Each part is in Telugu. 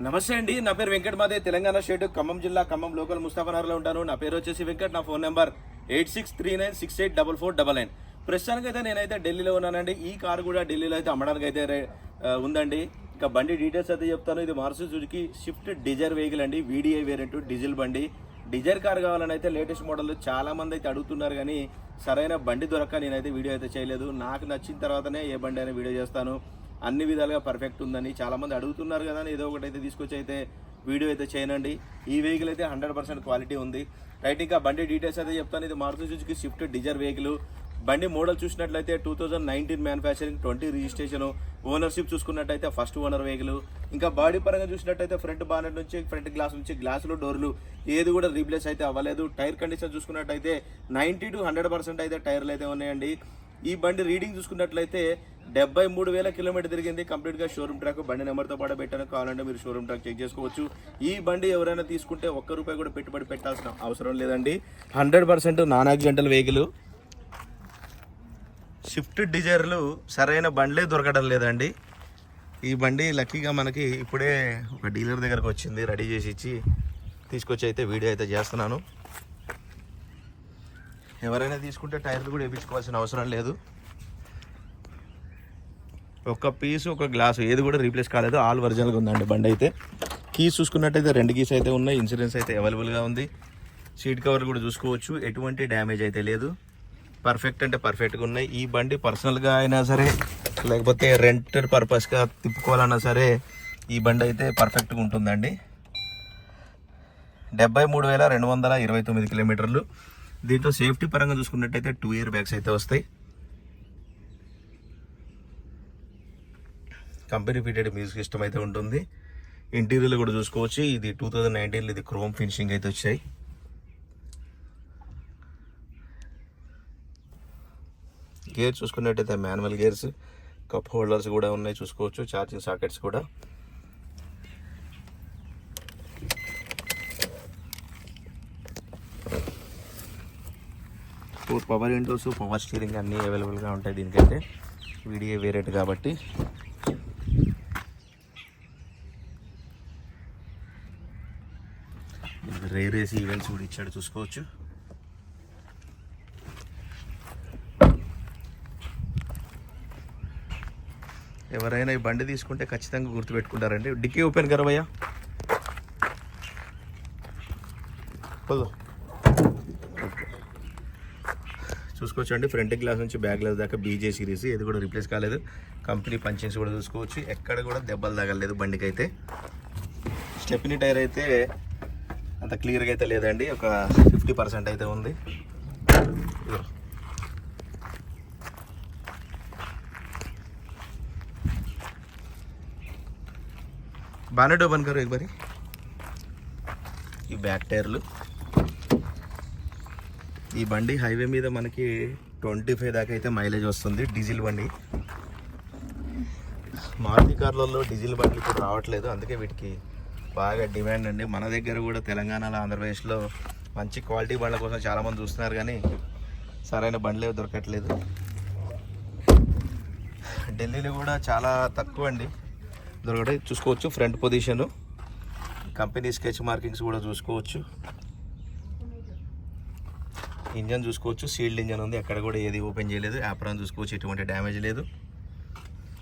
నమస్తే అండి నా పేరు వెంకట్ మాదే తెలంగాణ స్టేట్ ఖమ్మం జిల్లా ఖమ్మం లోకల్ ముస్తాఫనగర్లో ఉంటాను. నా పేరు వచ్చేసి వెంకట్ నా phone number eight six three nine six eight double four double nine. ప్రస్తుతానికి అయితే నేనైతే ఢిల్లీలో ఉన్నానండి. ఈ కార్ కూడా ఢిల్లీలో అయితే అమ్మడానికి అయితే రే- ఉందండి. ఇంకా బండి డీటెయిల్స్ అయితే చెప్తాను. ఇది Maruti Suzuki Swift Dzire vehicle అండి. వీడిఐ వేరియంట్ డీజిల్ బండి. డిజైర్ కార్ కావాలని అయితే లేటెస్ట్ మోడల్ చాలా మంది అయితే అడుగుతున్నారు కానీ సరైన బండి దొరక్క నేనైతే వీడియో అయితే చేయలేదు. నాకు నచ్చిన తర్వాతనే ఏ బండి అయినా వీడియో చేస్తాను. అన్ని విధాలుగా పర్ఫెక్ట్ ఉందని చాలామంది అడుగుతున్నారు కదా అని ఏదో ఒకటి అయితే తీసుకొచ్చి అయితే వీడియో అయితే చేయనండి. ఈ వెహికల్ అయితే హండ్రెడ్ పర్సెంట్ క్వాలిటీ ఉంది. రైట్ ఇంకా బండి డీటెయిల్స్ అయితే చెప్తాను. ఇది Maruti Suzuki Swift Dzire vehicle బండి మోడల్ చూసినట్లయితే two thousand nineteen manufacturing twenty registration ownership చూసుకున్నట్టయితే ఫస్ట్ ఓనర్ వెహికల్ ఇంకా బాడీ పరంగా చూసినట్టయితే ఫ్రంట్ బానెట్ నుంచి ఫ్రంట్ గ్లాస్ నుంచి గ్లాసులు డోర్లు ఏది కూడా రీప్లేస్ అయితే అవ్వలేదు. టైర్ కండిషన్ చూసుకున్నట్టయితే నైంటీ టు హండ్రెడ్ పర్సెంట్ అయితే టైర్లు అయితే ఉన్నాయండి. ఈ బండి రీడింగ్ చూసుకున్నట్లయితే డెబ్బై మూడు వేల కిలోమీటర్ తిరిగింది. కంప్లీట్గా షోరూమ్ ట్రాక్ బండి నెంబర్తో పాటు పెట్టాను. కావాలంటే మీరు షోరూమ్ ట్రాక్ చెక్ చేసుకోవచ్చు. ఈ బండి ఎవరైనా తీసుకుంటే ఒక్క రూపాయి కూడా పెట్టుబడి పెట్టాల్సిన అవసరం లేదండి. Hundred percent non accidental vehicle. Swift డిజైర్లు సరైన బండ్లే దొరకడం లేదండి. ఈ బండి లక్కీగా మనకి ఇప్పుడే ఒక డీలర్ దగ్గరకు వచ్చింది. రెడీ చేసి ఇచ్చి తీసుకొచ్చి అయితే వీడియో అయితే చేస్తున్నాను. ఎవరైనా తీసుకుంటే టైర్లు కూడా వేయించుకోవాల్సిన అవసరం లేదు. ఒక పీసు ఒక గ్లాసు ఏది కూడా రీప్లేస్ కాలేదు. ఆల్ ఒరిజినల్గా ఉందండి బండి అయితే. కీస్ చూసుకున్నట్టయితే రెండు కీస్ అయితే ఉన్నాయి. ఇన్సూరెన్స్ అయితే అవైలబుల్గా ఉంది. సీట్ కవర్ కూడా చూసుకోవచ్చు. ఎటువంటి డ్యామేజ్ అయితే లేదు. పర్ఫెక్ట్ అంటే పర్ఫెక్ట్గా ఉన్నాయి. ఈ బండి పర్సనల్గా అయినా సరే లేకపోతే రెంటెడ్ పర్పస్గా తిప్పుకోవాలన్నా సరే ఈ బండి అయితే పర్ఫెక్ట్గా ఉంటుందండి. డెబ్బై మూడు వేల రెండు వందల ఇరవై తొమ్మిది కిలోమీటర్లు. దీంతో సేఫ్టీ పరంగా చూసుకున్నట్టయితే టూ ఇయర్ బ్యాగ్స్ అయితే వస్తాయి. కంపెనీ ఫిటెడ్ మ్యూజిక్ సిస్టమ్ అయితే ఉంటుంది. ఇంటీరియర్లు కూడా చూసుకోవచ్చు. ఇది టూ థౌజండ్ నైన్టీన్లో ఇది క్రోమ్ ఫినిషింగ్ అయితే వచ్చాయి. గేర్ చూసుకున్నట్టయితే మాన్యువల్ గేర్స్ కప్ హోల్డర్స్ కూడా ఉన్నాయి. చూసుకోవచ్చు. ఛార్జింగ్ సాకెట్స్ కూడా. Four power windows power steering అన్నీ అవైలబుల్గా ఉంటాయి దీనికైతే. వీడియో వేరేట్ కాబట్టి. రేర్ ఏసీ ఈవెంట్స్ కూడా ఇచ్చాడు చూసుకోవచ్చు. ఎవరైనా ఈ బండి తీసుకుంటే ఖచ్చితంగా గుర్తుపెట్టుకుంటారండి. డిక్కీ ఓపెన్ కరా చూసుకోవచ్చు అండి చూసుకోవచ్చండి ఫ్రంట్ గ్లాస్ నుంచి బ్యాక్ గ్లాస్ దాకా బీజే సిరీస్ ఇది కూడా రీప్లేస్ కాలేదు. కంపెనీ పంచింగ్స్ కూడా చూసుకోవచ్చు. ఎక్కడ కూడా దెబ్బలు తగలేదు బండికి అయితే స్టెప్ని టైర్ అయితే అంత క్లియర్గా అయితే లేదండి. ఒక ఫిఫ్టీ పర్సెంట్ అయితే ఉంది. బాగానే డోబన్ గారు మరి? ఈ బ్యాక్ టైర్లు. ఈ బండి హైవే మీద మనకి ట్వంటీ ఫైవ్ దాకా అయితే మైలేజ్ వస్తుంది డీజిల్ బండి. మారుతి కార్లలో డీజిల్ బండ్లు ఇప్పుడు రావట్లేదు. అందుకే వీటికి బాగా డిమాండ్ అండి. మన దగ్గర కూడా తెలంగాణలో ఆంధ్రప్రదేశ్లో మంచి క్వాలిటీ బండ్ల కోసం చాలామంది చూస్తున్నారు కానీ సరైన బండ్లే దొరకట్లేదు. ఢిల్లీలో కూడా చాలా తక్కువ అండి. దొరకడం చూసుకోవచ్చు. Front position company sketch markings కూడా చూసుకోవచ్చు. ఇంజన్ చూసుకోవచ్చు. సీల్డ్ ఇంజన్ ఉంది. అక్కడ కూడా ఏది ఓపెన్ చేయలేదు. యాప్రాన్ చూసుకోవచ్చు. ఎటువంటి డ్యామేజ్ లేదు.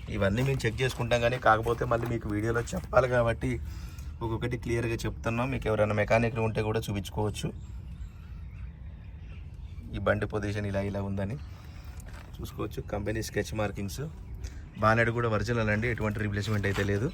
ఇవన్నీ మేము చెక్ చేసుకుంటాం కానీ కాకపోతే మళ్ళీ మీకు వీడియోలో చెప్పాలి కాబట్టి ఒక్కొక్కటి క్లియర్గా చెప్తున్నాం. మీకు ఎవరైనా మెకానిక్లు ఉంటే కూడా చూపించుకోవచ్చు. ఈ బండి పొజిషన్ ఇలా ఇలా ఉందని చూసుకోవచ్చు. Company sketch markings. బానెడ్ కూడా ఒరిజినల్ అండి. ఎటువంటి రీప్లేస్మెంట్ అయితే లేదు.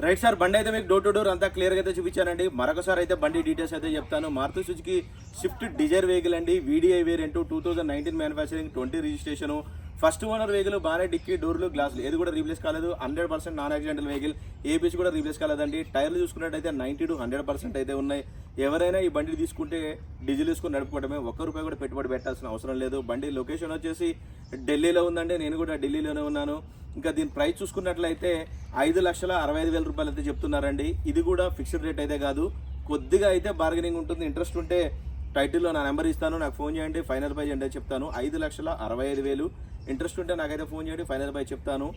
రైట్ సార్ బండి అయితే మీకు డోర్ టు డోర్ అంతా క్లియర్గా అయితే చూపించానండి. మరొకసారి అయితే బండి డీటెయిల్స్ అయితే చెప్తాను. Maruti Suzuki Swift Dzire vehicle అండి. VDI variant two thousand nineteen manufacturing twenty registration first owner vehicle బాగానే డిక్కీ డోర్లు గ్లాసులు ఏది కూడా రీప్లేస్ కాలేదు. Hundred percent non accidental vehicle APC కూడా రీప్లేస్ కాలేదండి. టైర్లు చూసుకున్నట్టయితే నైంటీ టు హండ్రెడ్ పర్సెంట్ అయితే ఉన్నాయి. ఎవరైనా ఈ బండి తీసుకుంటే డీజిల్ తీసుకుని నడుపుకోవడమే. ఒక్క రూపాయి కూడా పెట్టుబడి పెట్టాల్సిన అవసరం లేదు. బండి లొకేషన్ వచ్చేసి ఢిల్లీలో ఉందండి. నేను కూడా ఢిల్లీలోనే ఉన్నాను. ఇంకా దీని ప్రైస్ చూసుకున్నట్లయితే ఐదు లక్షల అరవై ఐదు వేల రూపాయలు అయితే చెప్తున్నారండి. ఇది కూడా ఫిక్స్డ్ రేట్ అయితే కాదు. కొద్దిగా అయితే బార్గెనింగ్ ఉంటుంది. ఇంట్రెస్ట్ ఉంటే టైటిల్లో నా నెంబర్ ఇస్తాను. నాకు ఫోన్ చేయండి. ఫైనల్ ప్రైజ్ అంటే చెప్తాను. ఐదు లక్షల అరవై ఐదు వేలు. ఇంట్రెస్ట్ ఉంటే నాకైతే ఫోన్ చేయండి. ఫైనల్ ప్రైజ్ చెప్తాను.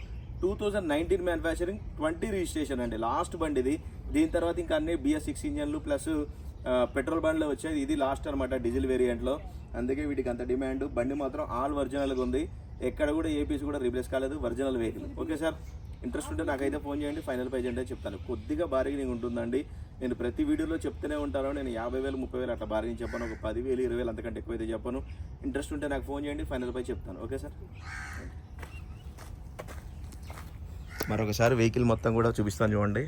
Two thousand nineteen manufacturing twenty registration అండి. లాస్ట్ బండి ఇది. దీని తర్వాత ఇంకా అన్ని బిఎస్ సిక్స్ ఇంజన్లు ప్లస్ పెట్రోల్ బండ్లో వచ్చేది ఇది లాస్ట్ అనమాట డీజిల్ వేరియంట్లో అందుకే వీటికి అంత డిమాండ్ బండి మాత్రం ఆల్ ఒరిజినల్గా ఉంది. ఎక్కడ కూడా ఏపీస్ కూడా రీప్లేస్ కాలేదు original vehicle okay sir interest ఉంటే నాకైతే ఫోన్ చేయండి ఫైనల్ ప్రైజ్ అంటే చెప్తాను. కొద్దిగా బార్గెనింగ్ ఉంటుందండి. నేను ప్రతి వీడియోలో చెప్తూనే ఉంటాను. నేను యాభై వేలు ముప్పై వేలు అట్లా బార్గెనింగ్ చెప్పాను. ఒక పదివేలు ఇరవై వేలు అంతకంటే ఎక్కువైతే చెప్పాను. ఇంట్రెస్ట్ ఉంటే నాకు ఫోన్ చేయండి ఫైనల్ ప్రైజ్ చెప్తాను. ఓకే సార్ మరొకసారి వెహికల్ మొత్తం కూడా చూపిస్తాను చూడండి.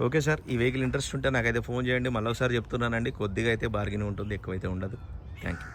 ఓకే సార్ ఈ వెహికల్ ఇంట్రెస్ట్ ఉంటే నాకైతే ఫోన్ చేయండి మళ్ళీ ఒకసారి చెప్తున్నానండి. కొద్దిగా అయితే బార్గెన్ ఉంటుంది ఎక్కువైతే ఉండదు. Thank you